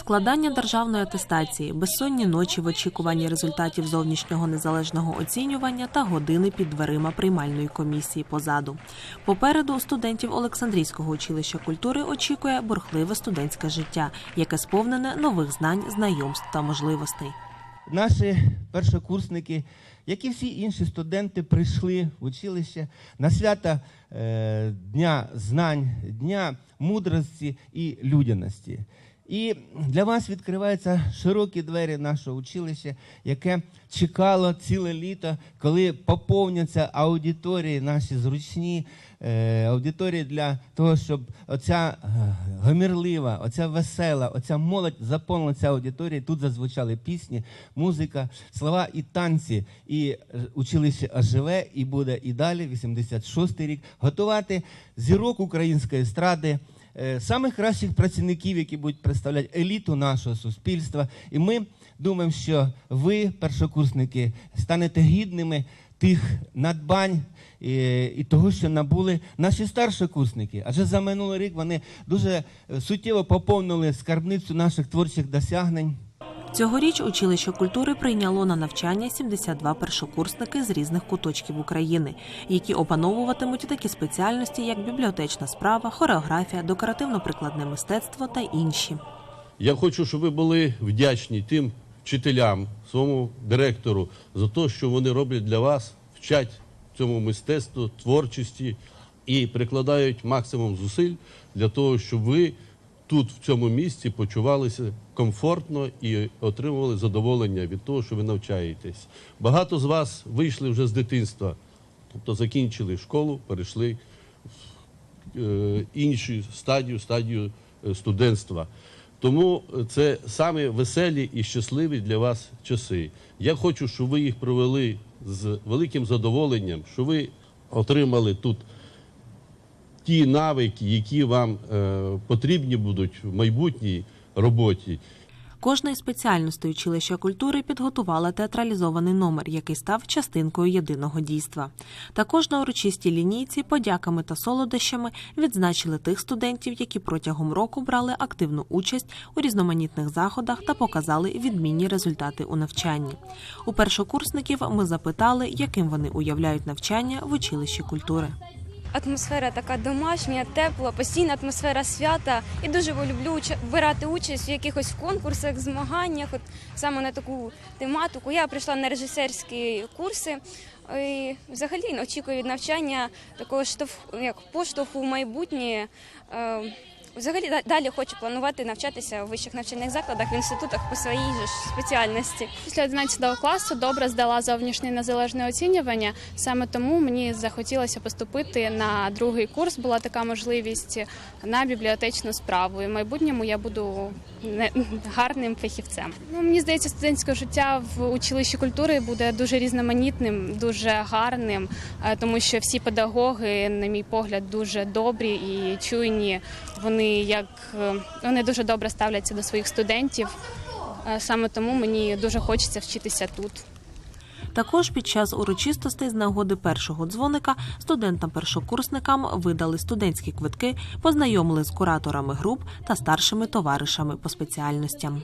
Складання державної атестації, безсонні ночі в очікуванні результатів зовнішнього незалежного оцінювання та години під дверима приймальної комісії позаду. Попереду студентів Олександрійського училища культури очікує бурхливе студентське життя, яке сповнене нових знань, знайомств та можливостей. Наші першокурсники, як і всі інші студенти, прийшли в училище на свята е, Дня знань, Дня мудрості і людяності. І для вас відкриваються широкі двері нашого училища, яке чекало ціле літо, коли поповняться аудиторії наші зручні, е, аудиторії для того, щоб оця е, гомірлива, оця весела, оця молодь заповнила ця аудиторія. Тут зазвучали пісні, музика, слова і танці. І е, училище оживе і буде і далі, 86-й рік, готувати зірок української естради самих кращих працівників, які будуть представляти еліту нашого суспільства. І ми думаємо, що ви, першокурсники, станете гідними тих надбань і, і того, що набули наші старшокурсники. Адже за минулий рік вони дуже е, суттєво поповнили скарбницю наших творчих досягнень. Цьогоріч училище культури прийняло на навчання 72 першокурсники з різних куточків України, які опановуватимуть такі спеціальності, як бібліотечна справа, хореографія, декоративно-прикладне мистецтво та інші. Я хочу, щоб ви були вдячні тим вчителям, своєму директору за те, що вони роблять для вас, вчать цьому мистецтву, творчості і прикладають максимум зусиль для того, щоб ви тут, в цьому місці, почувалися комфортно і отримували задоволення від того, що ви навчаєтесь. Багато з вас вийшли вже з дитинства, тобто закінчили школу, перейшли е, іншу стадію, стадію е, студентства. Тому це саме веселі і щасливі для вас часи. Я хочу, щоб ви їх провели з великим задоволенням, що ви отримали тут ті навики, які вам е, потрібні будуть в майбутній роботі. Кожна із спеціальностей училища культури підготувала театралізований номер, який став частинкою єдиного дійства. Також на урочистій лінійці подяками та солодощами відзначили тих студентів, які протягом року брали активну участь у різноманітних заходах та показали відмінні результати у навчанні. У першокурсників ми запитали, яким вони уявляють навчання в училищі культури. Атмосфера така домашня, тепла, постійна атмосфера свята. І дуже люблю брати участь в якихось конкурсах, змаганнях. От саме на таку тематику. Я прийшла на режисерські курси. І взагалі очікую від навчання такого штовху, як поштовху в майбутнє. Взагалі далі хочу планувати навчатися у вищих навчальних закладах, в інститутах по своїй же спеціальності. Після 11 класу добре здала зовнішнє незалежне оцінювання. Саме тому мені захотілося поступити на другий курс. Була така можливість на бібліотечну справу. І в майбутньому я буду гарним фахівцем. Ну мені здається, студентське життя в училищі культури буде дуже різноманітним, дуже гарним, е, тому що всі педагоги, на мій погляд, дуже добрі і чуйні. Вони як е, вони дуже добре ставляться до своїх студентів. Е, Саме тому мені дуже хочеться вчитися тут. Також під час урочистостей з нагоди першого дзвоника студентам-першокурсникам видали студентські квитки, познайомили з кураторами груп та старшими товаришами по спеціальностям.